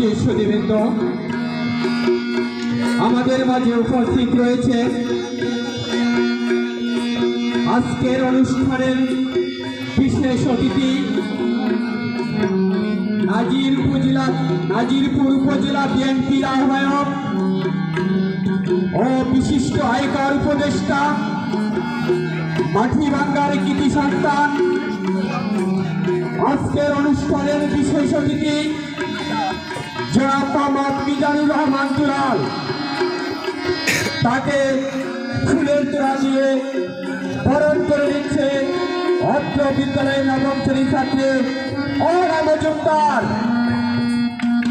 উপস্থিত সুদীবৃন্দ আমাদের মাঝে উপস্থিত রয়েছে আজকের অনুষ্ঠানের বিশেষ অতিথি নাজির উপজেলা, নাজিরপুর উপজেলা বিএনপির আহ্বায়ক ও বিশিষ্ট আয়কর উপদেষ্টা মাটি বাঙ্গার কৃতি সন্তান। আজকের অনুষ্ঠানের বিশেষ অতিথি মোহাম্মদ মিজানুর রহমান দুলাল। তাকে ফুলের তোড়া দিয়ে বরণ করে দিচ্ছে অত্র বিদ্যালয়ের নবম শ্রেণি ছাত্রী ওরা মজুমদার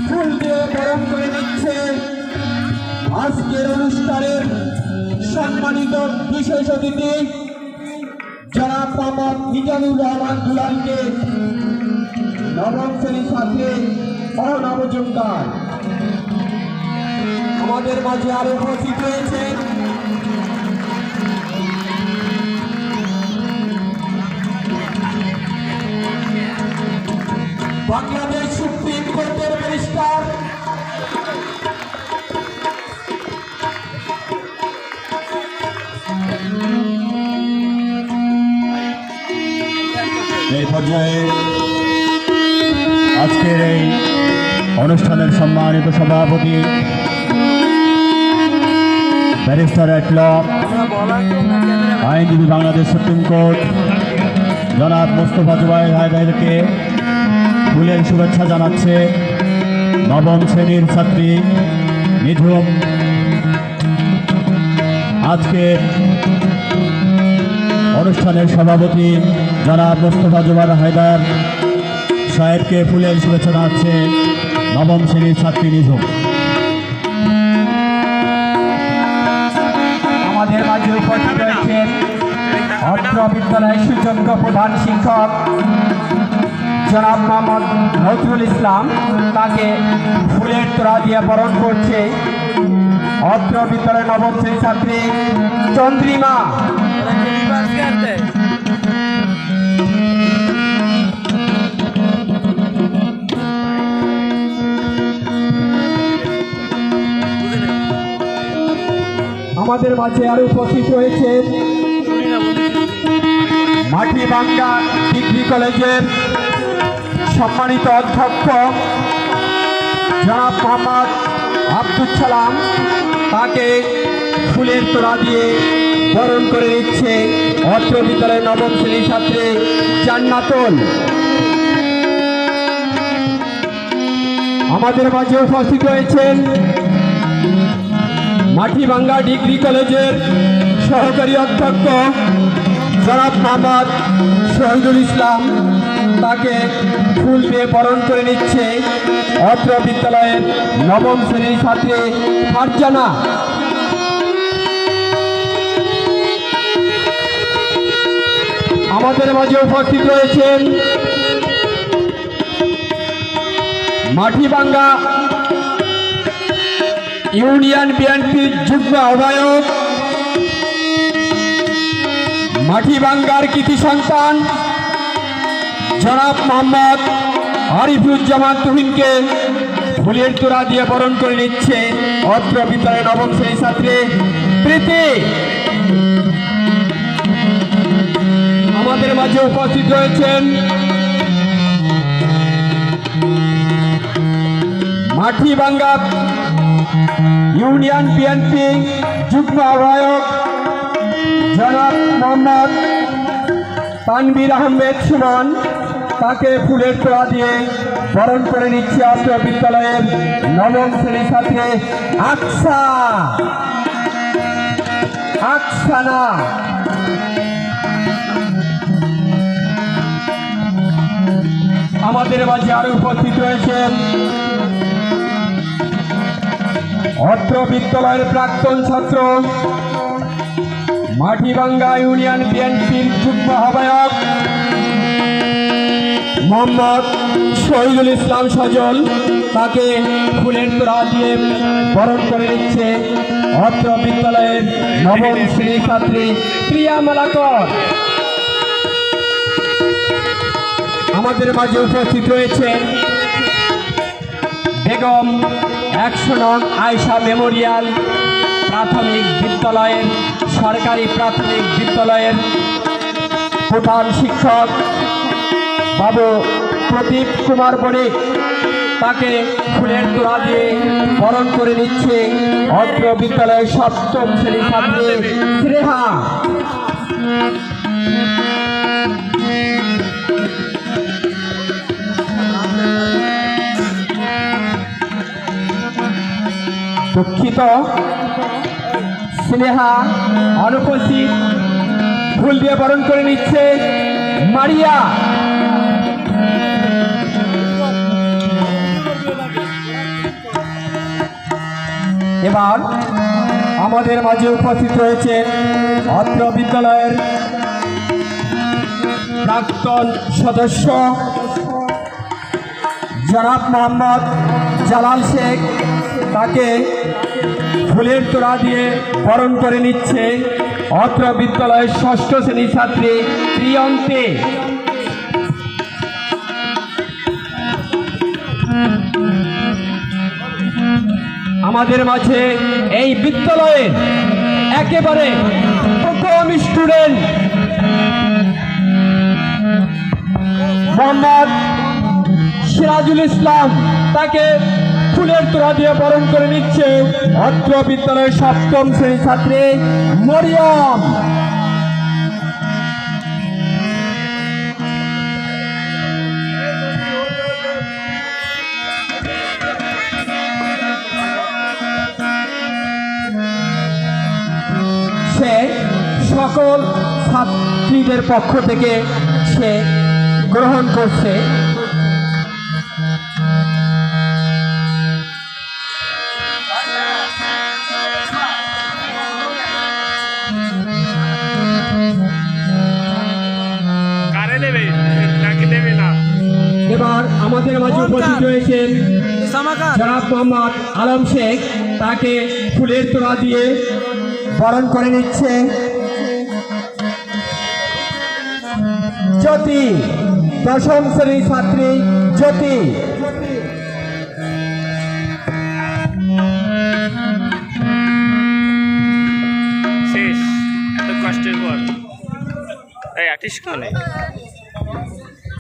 ফুল দিয়ে বরণ করে দিচ্ছে আজকের অনুষ্ঠানের সম্মানিত বিশেষ অতিথি জনাব মোহাম্মদ মিজানুর রহমান দুলালকে নবম শ্রেণির ছাত্রী ও নবজুমদার আমাদের মাঝে আরও উপস্থিত রয়েছে। বাংলাদেশ সুপ্রিম কোর্টের ব্যারিস্টার। এই পর্যায়ে আজকের এই অনুষ্ঠানের সম্মানিত সভাপতি, ব্যারিস্টার অ্যাট ল আইনজীবী বাংলাদেশ সুপ্রিম কোর্ট, জনাব মোস্তফা জুবাইর হায়দারকে ফুলের শুভেচ্ছা জানাচ্ছে নবম শ্রেণির ছাত্রী নিধুম। আজকে অনুষ্ঠানের সভাপতি জনাব মোস্তফা জুবাইর হায়দার সাহেবকে ফুলের শুভেচ্ছা জানাচ্ছে নবম শ্রেণির ছাত্রী নিধুম আমাদের মাঝে উপস্থিত রয়েছেন অত্র বিদ্যালয়ের সুযোগ্য প্রধান শিক্ষক জনাব মোহাম্মদ নজরুল ইসলাম। তাকে ফুলের তোরা দিয়ে বরণ করছে অত্র বিদ্যালয়ের নবম শ্রেণি ছাত্রী চন্দ্রিমা। আমাদের মাঝে আরও উপস্থিত রয়েছে মাটিবাঙ্গা ডিগ্রি কলেজের সম্মানিত অধ্যক্ষ জনাব মোহাম্মদ আব্দুল সালাম। তাকে ফুলের তোড়া দিয়ে বরণ করে নিচ্ছে অত্র বিদ্যালয়ের নবম শ্রেণির ছাত্রী জান্নাতুল। আমাদের মাঝে উপস্থিত রয়েছেন মাটিভাঙ্গা ডিগ্রি কলেজের সহকারী অধ্যক্ষ জনাব মোহাম্মদ শহীদুল ইসলাম তাকে ফুল দিয়ে বরণ করে নিচ্ছে অত্র বিদ্যালয়ের নবম শ্রেণির ছাত্রী ফারজানা। আমাদের মাঝে উপস্থিত রয়েছেন মাটিভাঙ্গা ইউনিয়ন বিএনপির যুগ্ম আহ্বায়ক মাটিবাঙ্গার কৃতি সন্তান, জনাব মোহাম্মদ আরিফুজ্জামান তুহিনকে ফুলের তোড়া দিয়ে বরণ করে নিচ্ছে অত্র বিদ্যালয়ের নবম শ্রেণি ছাত্রী প্রীতি। আমাদের মাঝে উপস্থিত রয়েছেন মাটিবাঙ্গা ইউনিয়ন বিএনপি যুগ্ম আহ্বায়ক জনাব মোহাম্মদ তানবির আহমেদ সুমন, তাকে ফুলের তোড়া দিয়ে বরণ করে নিচ্ছে অত্র বিদ্যালয়ের নবম শ্রেণি ছাত্রী আকসা। আকসানা আমাদের মাঝে আরও উপস্থিত রয়েছেন অত্র বিদ্যালয়ের প্রাক্তন ছাত্র মাটিভাঙ্গা ইউনিয়ন বিএনপির যুগ্ম আহ্বায়ক মোহাম্মদ শহীদুল ইসলাম সজল তাকে ফুলের তোড়া দিয়ে বরণ করে নিচ্ছে অত্র বিদ্যালয়ের নবম শ্রেণি ছাত্রী প্রিয়া মালাকর। আমাদের মাঝে উপস্থিত রয়েছে বেগম একশো নং আয়সা মেমোরিয়াল প্রাথমিক বিদ্যালয়ের, সরকারি প্রাথমিক বিদ্যালয়ের প্রধান শিক্ষক বাবু প্রদীপ কুমার বণিক। তাকে ফুলের তোড়া দিয়ে বরণ করে নিচ্ছে অত্র বিদ্যালয়ের সপ্তম শ্রেণি ছাত্রী শ্রেহা দুঃখিত। স্নেহা অনুপস্থিত। ফুল দিয়ে বরণ করে নিচ্ছে মারিয়া। এবার আমাদের মাঝে উপস্থিত রয়েছে অত্র বিদ্যালয়ের প্রাক্তন সদস্য, জনাব মোহাম্মদ জালাল শেখ। তাকে ফুলের তোড়া দিয়ে বরণ করে নিচ্ছে অত্র বিদ্যালয়ের ষষ্ঠ শ্রেণি ছাত্রী প্রিয়ন্তে। আমাদের মাঝে এই বিদ্যালয়ের একেবারে প্রথম স্টুডেন্ট মোহাম্মদ সিরাজুল ইসলাম। তাকে ফুলের তোড়া দিয়ে বরণ করে নিচ্ছে অত্র বিদ্যালয়ের সপ্তম শ্রেণি ছাত্রী মরিয়ম। সে সকল ছাত্রীদের পক্ষ থেকে সে গ্রহণ করছে। আমাদের মাঝে উপস্থিত সামাকার জনাব মোহাম্মদ আলম শেখ। তাকে ফুলের তোড়া দিয়ে বরণ করে নিচ্ছে। জ্যোতি দশম শ্রেণির ছাত্রী জ্যোতি। শেষ। এত কষ্টের পর। এই আর্টিস্ট কানে?